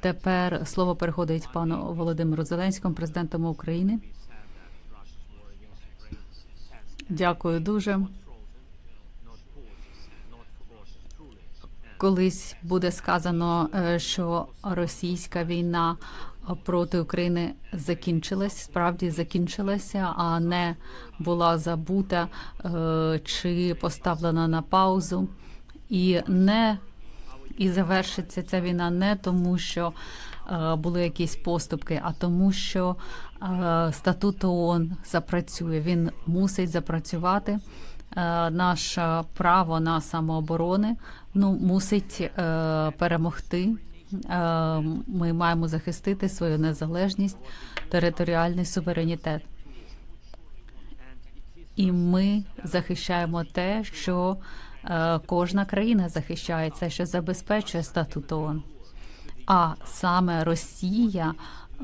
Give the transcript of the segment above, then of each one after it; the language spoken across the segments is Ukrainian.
Тепер слово переходить пану Володимиру Зеленському, президентом України. Дякую дуже. Колись буде сказано, е, що російська війна проти України закінчилась, справді закінчилася, а не була забута е, чи поставлена на паузу. І не і завершиться ця війна не тому, що е, були якісь поступки, а тому, що е, статут ООН запрацює. Він мусить запрацювати. Е, наше право на самооборони ну мусить перемогти. Ми маємо захистити свою незалежність, територіальний суверенітет. І ми захищаємо те, що кожна країна захищає це, що забезпечує статут ООН. А саме Росія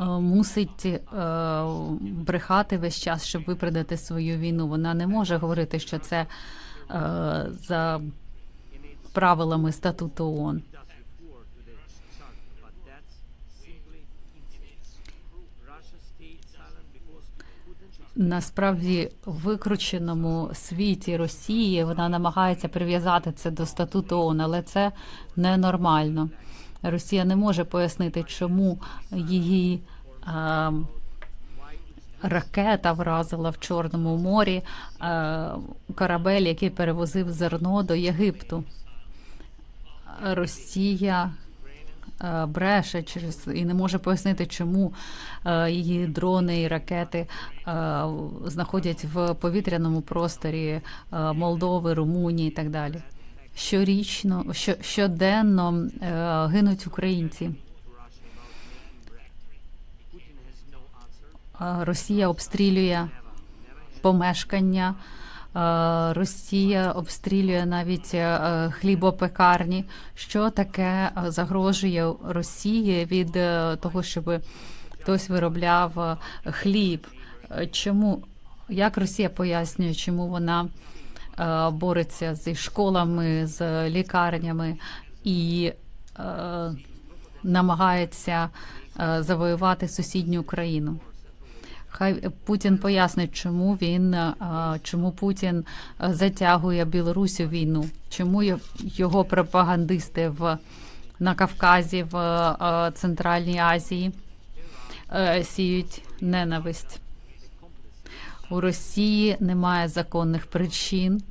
е, мусить е, брехати весь час, щоб виправдати свою війну. Вона не може говорити, що це е, за правилами статуту ООН. Насправді викрученому світі Росії вона намагається прив'язати це до статуту ООН, але це ненормально. Росія не може пояснити, чому її е, ракета вразила в Чорному морі е, корабель, який перевозив зерно до Єгипту. Росія бреше через і не може пояснити, чому е, її дрони і ракети е, знаходять в повітряному просторі е, Молдови, Румунії і так далі. Щорічно, що, щоденно е, гинуть українці. Е, Росія обстрілює помешкання. Е, Росія обстрілює навіть е, хлібопекарні. Що таке е, загрожує Росії від того, щоб хтось виробляв хліб? Чому як Росія пояснює, чому вона бореться зі школами, з лікарнями і намагається завоювати сусідню Україну? Хай Путін пояснить, чому він е, чому Путін е, затягує Білорусь у війну, чому його пропагандисти в на Кавказі, в е, Центральній Азії сіють ненависть. У Росії немає законних причин,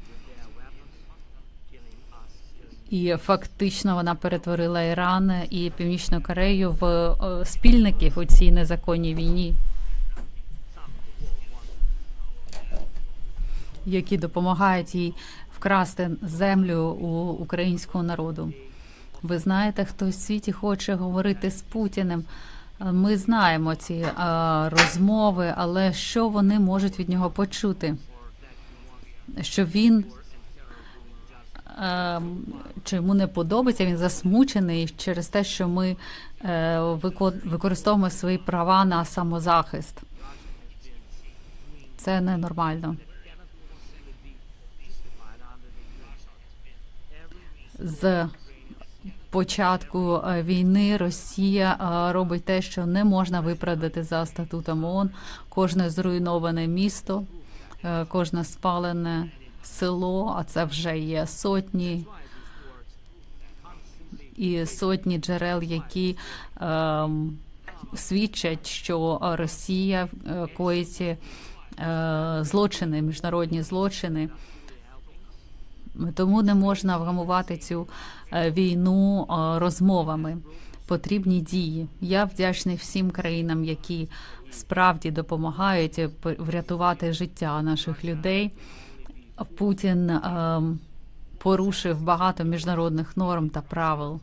і фактично вона перетворила Іран і Північну Корею в спільників у цій незаконній війні. Які допомагають їй вкрасти землю у українського народу. Ви знаєте, хто в світі хоче говорити з Путіним. Е, Ми знаємо ці е, розмови, але що вони можуть від нього почути? Що він е, чи йому не подобається, він засмучений через те, що ми е, вико- використовуємо свої права на самозахист. Це ненормально. З початку е, війни Росія е, робить те, що не можна виправдати за статутом ООН. Кожне зруйноване місто, е, кожне спалене село, а це вже є сотні і сотні джерел, які ем, свідчать, що Росія е, коїть е, злочини, міжнародні злочини. Тому не можна вгамувати цю е, війну е, розмовами. Потрібні дії. Я вдячний всім країнам, які справді допомагають е, врятувати життя наших людей. Путін е, порушив багато міжнародних норм та правил.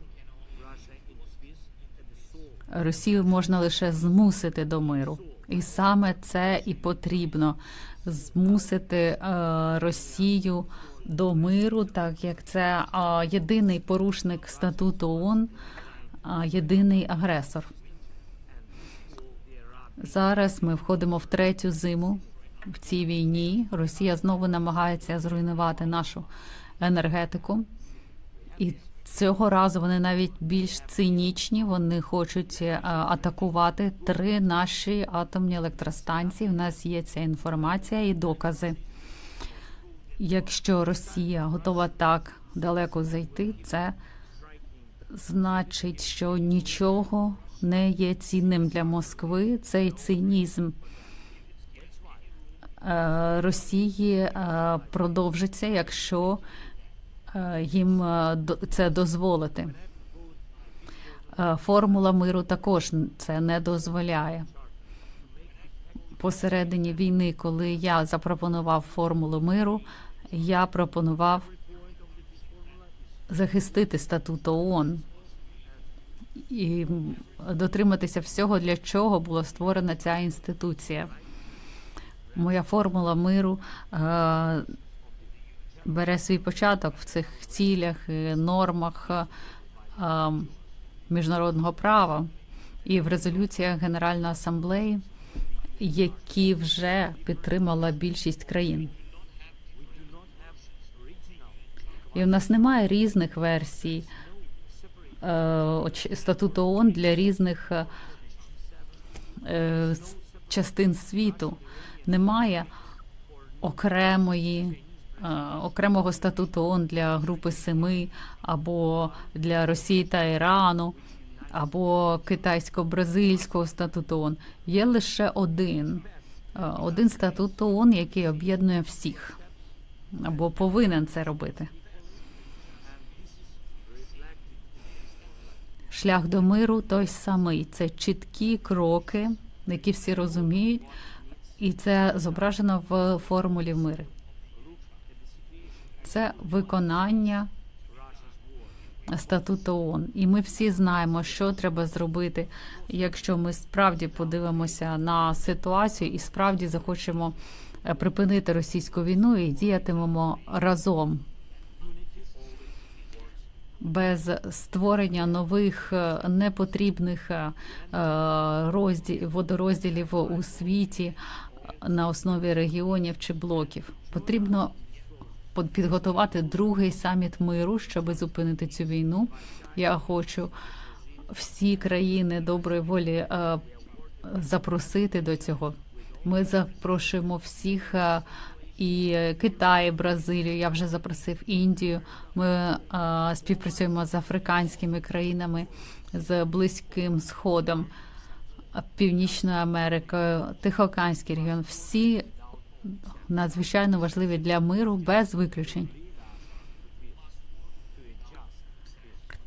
Росію можна лише змусити до миру, і саме це і потрібно змусити е, Росію до миру, так як це єдиний порушник статуту ООН, єдиний агресор. Зараз ми входимо в третю зиму в цій війні. Росія знову намагається зруйнувати нашу енергетику, і Цього разу вони навіть більш цинічні. Вони хочуть е, атакувати три наші атомні електростанції. У нас є ця інформація і докази. Якщо Росія готова так далеко зайти, це значить, що нічого не є цінним для Москви. Цей цинізм е, Росії е, продовжиться, якщо е, їм це дозволити. Формула миру також це не дозволяє. Посередині війни, коли я запропонував формулу миру, я пропонував захистити статут ООН і дотриматися всього, для чого була створена ця інституція. Моя формула миру е, бере свій початок в цих цілях, і нормах е, міжнародного права і в резолюціях Генеральної асамблеї, які вже підтримала більшість країн. І в нас немає різних версій е, статуту ООН для різних е, е, частин світу. Немає окремої. Окремого статуту ООН для Групи Семи або для Росії та Ірану, або китайсько-бразильського статуту ООН. Є лише один, один статут ООН, який об'єднує всіх, або повинен це робити. Шлях до миру той самий. Це чіткі кроки, які всі розуміють, і це зображено в формулі миру. Це виконання статуту ООН. І ми всі знаємо, що треба зробити, якщо ми справді подивимося на ситуацію і справді захочемо е, припинити російську війну і діятимемо разом без створення нових е, непотрібних е, розділів, водорозділів у світі на основі регіонів чи блоків. Потрібно підготувати другий саміт миру, щоб зупинити цю війну. Я хочу всі країни доброї волі е, запросити до цього. Ми запрошуємо всіх е, і Китай, і Бразилію. Я вже запросив Індію. Ми е, співпрацюємо з африканськими країнами, з Близьким Сходом, е, Північною Америкою, Тихоокеанський регіон. Всі надзвичайно важливі для миру без виключень.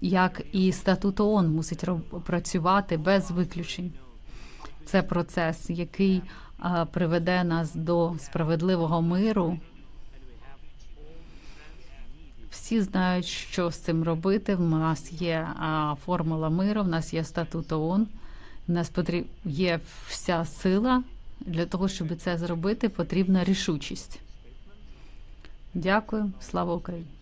Як і статут ООН мусить працювати без виключень. Це процес, який а, приведе нас до справедливого миру. Всі знають, що з цим робити. В нас є формула миру, в нас є статут ООН, в нас потріб... є вся сила. Для того, щоб це зробити, потрібна рішучість. Дякую, слава Україні!